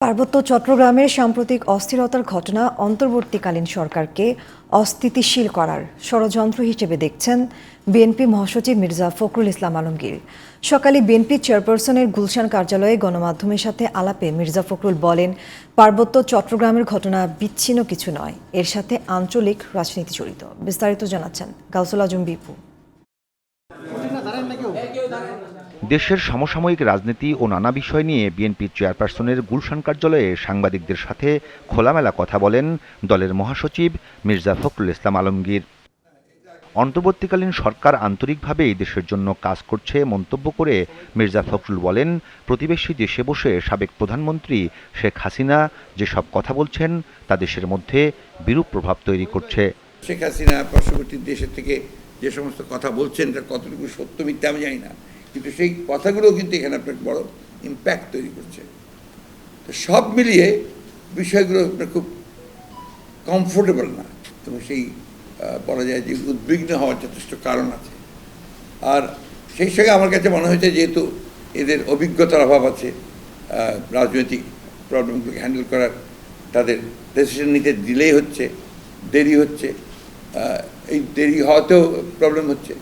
পার্বত্য চট্টগ্রামের সাম্প্রতিক অস্থিরতার ঘটনা অন্তর্বর্তীকালীন সরকারকে অস্থিতিশীল করার ষড়যন্ত্র হিসেবে দেখছেন বিএনপি মহাসচিব মির্জা ফখরুল ইসলাম আলমগীর। সকালে বিএনপি চেয়ারপারসনের গুলশান কার্যালয়ে গণমাধ্যমের সাথে আলাপে মির্জা ফখরুল বলেন, পার্বত্য চট্টগ্রামের ঘটনা বিচ্ছিন্ন কিছু নয়, এর সাথে আঞ্চলিক রাজনীতি জড়িত। বিস্তারিত জানাচ্ছেন গাউসুল আজম বিপু। দেশের সমসাময়িক রাজনীতি ও নানা বিষয় নিয়ে বিএনপি চেয়ারপারসনের গুলশান কার্যালয়ে সাংবাদিকদের সাথে খোলামেলা কথা বলেন দলের মহাসচিব মির্জা ফখরুল ইসলাম আলমগীর। অন্তর্বর্তীকালীন সরকার আন্তরিকভাবে এই দেশের জন্য কাজ করছে মন্তব্য করে মির্জা ফখরুল বলেন, প্রতিবেশী দেশে বসে সাবেক প্রধানমন্ত্রী শেখ হাসিনা যেসব কথা বলছেন তা দেশের মধ্যে বিরূপ প্রভাব তৈরি করছে। শেখ হাসিনা পার্শ্ববর্তী দেশের থেকে যে সমস্ত কথা বলছেন, তার কতটুকু সত্য মিথ্যা আমি জানি না। কিন্তু সেই কথাগুলো কিন্তু এখানে আপনার বড় ইম্প্যাক্ট তৈরি করছে। তো সব মিলিয়ে বিষয়গুলো আপনার খুব কমফোর্টেবল না। এবং সেই বলা যায় যে উদ্বিগ্ন হওয়ার যথেষ্ট কারণ আছে। আর সেই সঙ্গে আমার কাছে মনে হয়েছে যেহেতু এদের অভিজ্ঞতার অভাব আছে রাজনৈতিক প্রবলেমগুলোকে হ্যান্ডেল করার, তাদের ডিসিশন নিতে দিলেই হচ্ছে, দেরি হচ্ছে এই দেরি হওয়াতেও প্রবলেম হচ্ছে।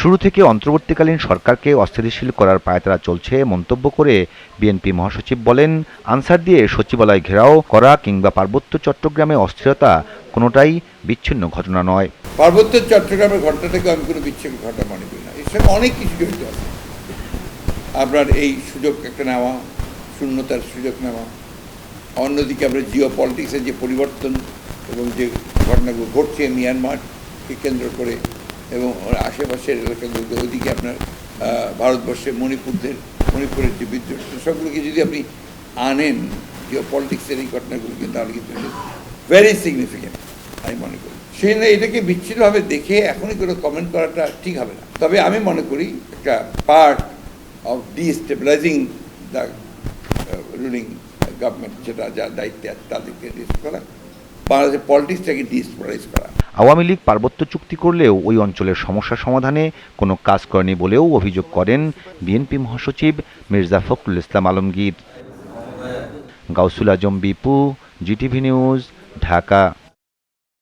শুরু থেকে অন্তর্বর্তীকালীন সরকারকে অস্থিতিশীল করার পায়তারা চলছে মন্তব্য করে বিএনপি মহাসচিব বলেন আনসার দিয়ে সচিবালয় ঘেরাও করা কিংবা পার্বত্য চট্টগ্রামে অস্থিরতা কোনোটাই বিচ্ছিন্ন ঘটনা নয়। পার্বত্য চট্টগ্রামের ঘটনাটাকে আমি কোনো বিচ্ছিন্ন ঘটনা মনে করি না। এর সঙ্গে অনেক কিছু জড়িত আছে। আপনার এই সুযোগ একটা নেওয়া শূন্যতার সুযোগ নেওয়া অন্যদিকে আমরা জিও পলিটিক্সের যে পরিবর্তন এবং যে ঘটনাগুলো ঘটছে মিয়ানমারকে কেন্দ্র করে এবং আশেপাশের এলাকাগুলোতে ওইদিকে আপনার ভারতবর্ষে মণিপুরদের, মণিপুরের যে বিদ্রোহ সবগুলোকে যদি আপনি আনেন, জিও পলিটিক্সের এই ঘটনাগুলো কিন্তু তাহলে কিন্তু ভেরি সিগনিফিক্যান্ট আমি মনে করি। সেই জন্য এটাকে বিচ্ছিন্নভাবে দেখে এখনই কোনো কমেন্ট করাটা ঠিক হবে না। তবে আমি মনে করি একটা part of destabilising the ruling government যেটা যার দায়িত্বে আছে তাদেরকে ডিস করা, বাংলাদেশের পলিটিক্সটাকে ডিস্টেবিলাইজ করা। আওয়ামী লীগ পার্বত্য চুক্তি করলেও ওই অঞ্চলের সমস্যা সমাধানে কোনো কাজ করেনি বলেও অভিযোগ করেন বিএনপি মহাসচিব Mirza Fakhrul Islam Alamgir. Gausul Azam Bipu, GTV news, Dhaka.